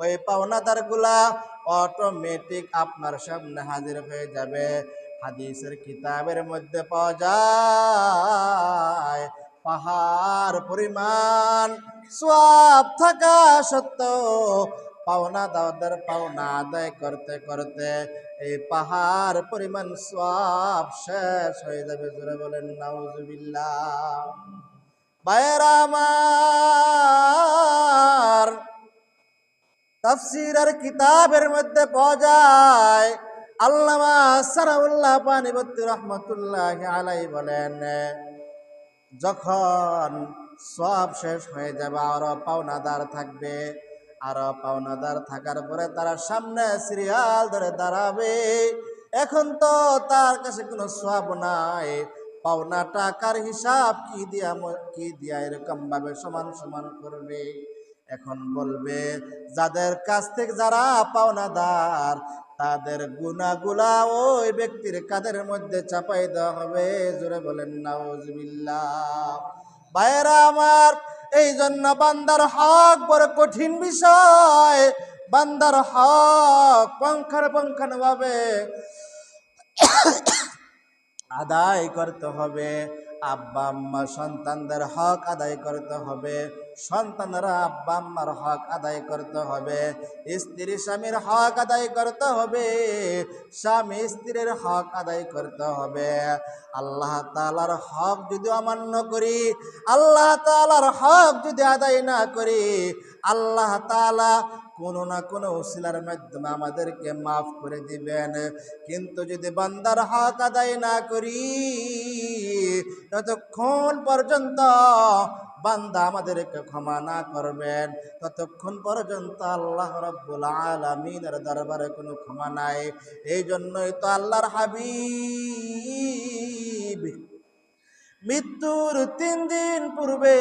ওই পাওনাদারগুলা। অটোমেটিক আপনার সামনে হাজির হয়ে যাবে। হাদিসের কিতাবের মধ্যে পাওয়া যায়, পাহাড় পরিমাণ সব থাকা সত্ত্বেও পাওনা দাওয়াদের পাওনা আদায় করতে করতে এই পাহাড় পরিমাণ সব শেষ হয়ে যাবে। বলেন, নাউজুবিল্লাহ। বায়রা তাফসিরের কিতাবের মধ্যে পাওয়া যায়। আল্লামা সারাউল্লাহ পানিবতী রহমতুল্লাহ আলাই বলেন, যখন সব শেষ হয়ে যাবে, আরও পাওনাদার থাকবে। আরও পাওনাদার থাকার পরে তারা সামনে সিরিয়াল ধরে দাঁড়াবে। এখন তো তার কাছে কোনো সব নাই। পাওনা টাকার হিসাব? কি দিয়া কি দিয়া এরকম ভাবে সমান সমান করবে? এখন বলবে, যাদের কাছ থেকে যারা পাওনাদার, তাদের গুনাগুলা ওই ব্যক্তির কাদের মধ্যে চাপাই দেওয়া হবে। জোরে বলেন, নাউজুবিল্লাহ। বাইরা আমার এই জন্য বান্দার হক বড় কঠিন বিষয়। বান্দার হক পঙ্খার পঙ্খান ভাবে আদায় করতে হবে। আব্বা আম্মা সন্তানদের হক আদায় করতে হবে। সন্তানরা আব্বা আম্মার হক আদায় করতে হবে। স্ত্রী স্বামীর হক আদায় করতে হবে। স্বামী স্ত্রীর হক আদায় করতে হবে। আল্লাহ তালার হক যদি অমান্য করি, আল্লাহ তালার হক যদি আদায় না করি, আল্লাহ তালা কোনো না কোনো উসিলার মাধ্যমে আমাদেরকে মাফ করে দিবেন। কিন্তু যদি বান্দার হক আদায় না করি ততক্ষণ পর্যন্ত বান্দা আমাদেরকে ক্ষমা না করবেন। ততক্ষণ পর্যন্ত আল্লাহ রব্বুল আলমিনের দরবারে কোনো ক্ষমা নাই। এই জন্যই তো আল্লাহর হাবিব মৃত্যুর তিন দিন পূর্বে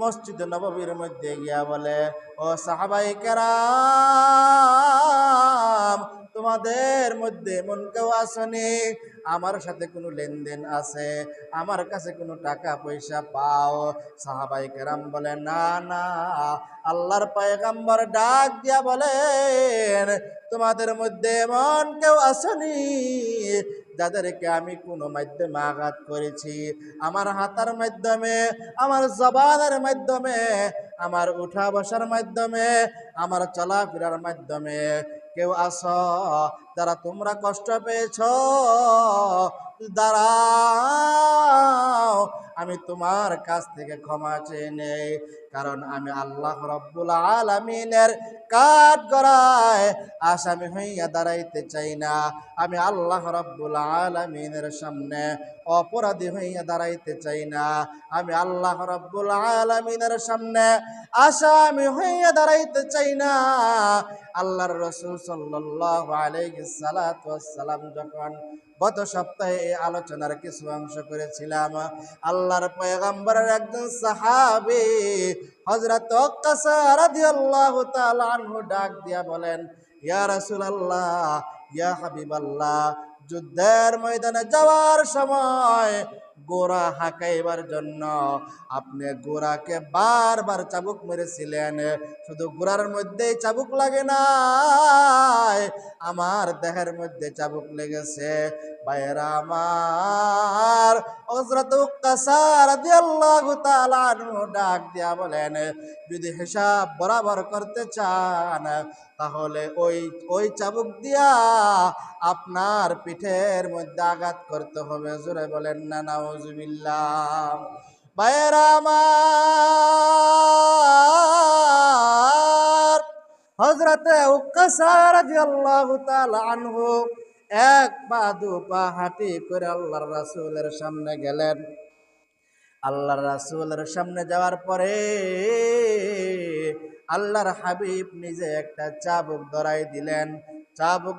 মসজিদ নববীর মধ্যে গিয়া বলে, ও সাহাবাই কেরাম তোমাদের মধ্যে এমন কেউ আসনি? আমার সাথে কোনো লেনদেন আছে? আমার কাছে কোনো টাকা পয়সা পাও? সাহাবাই কেরাম বলে না না। আল্লাহর পায়গাম্বর ডাক দিয়া বলেন, তোমাদের মধ্যে এমন কেউ আসনি যাদেরকে আমি কোনো মাধ্যমে আঘাত করেছি? আমার হাতার মাধ্যমে, আমার জবানের মাধ্যমে, আমার উঠা বসার মাধ্যমে, আমার চলাফেরার মাধ্যমে কেউ আস, যারা তোমরা কষ্ট পেয়েছ, দাঁড়াও। আমি তোমার কাছ থেকে ক্ষমা চেয়ে নেই, কারণ আমি আল্লাহ রব্বুল আলমিনের কাঠ গড়ায়, আসামি হইয়া দাঁড়াইতে চাই না। আমি আল্লাহ রব্বুল আলমিনের সামনে অপরাধী হইয়া দাঁড়াইতে চাই না। আমি আল্লাহ রব্বুল আলমিনের সামনে আসামি হইয়া দাঁড়াইতে চাই না। আল্লাহর রসুল সাল্লাহ যখন গত সপ্তাহে এই আলোচনার কিছু অংশ করেছিলাম, আল্লাহর পয়গম্বরের একজন সাহাবি হজরত রাদিয়াল্লাহু তাআলা আনহু ডাক দিয়া বলেন ইয়া রাসূলুল্লাহ ইয়া হাবিবাল্লাহ যুদ্ধের ময়দানে যাওয়ার সময় গোড়া হাঁকাইবার জন্য, আপনি গোড়াকে বারবার চাবুক মেরেছিলেন। শুধু গোড়ার মধ্যেই চাবুক লাগে না আমার দেহের মধ্যে চাবুক লেগেছে। বাইরা আমার ডাক দিয়া বলেন, যদি হিসাব বরাবর করতে চান, তাহলে ওই ওই চাবুক দিয়া আপনার পিঠের মধ্যে আঘাত করতে হবে। জোরে বলেন না আমার হজরতে আনহু এক পা, দু পা হাঁটি করে আল্লাহর রাসূলের সামনে গেলেন। আল্লাহর রাসূলের সামনে যাওয়ার পরে আল্লাহর হাবিব নিজে একটা চাবুক ধরাই দিলেন। চাবুক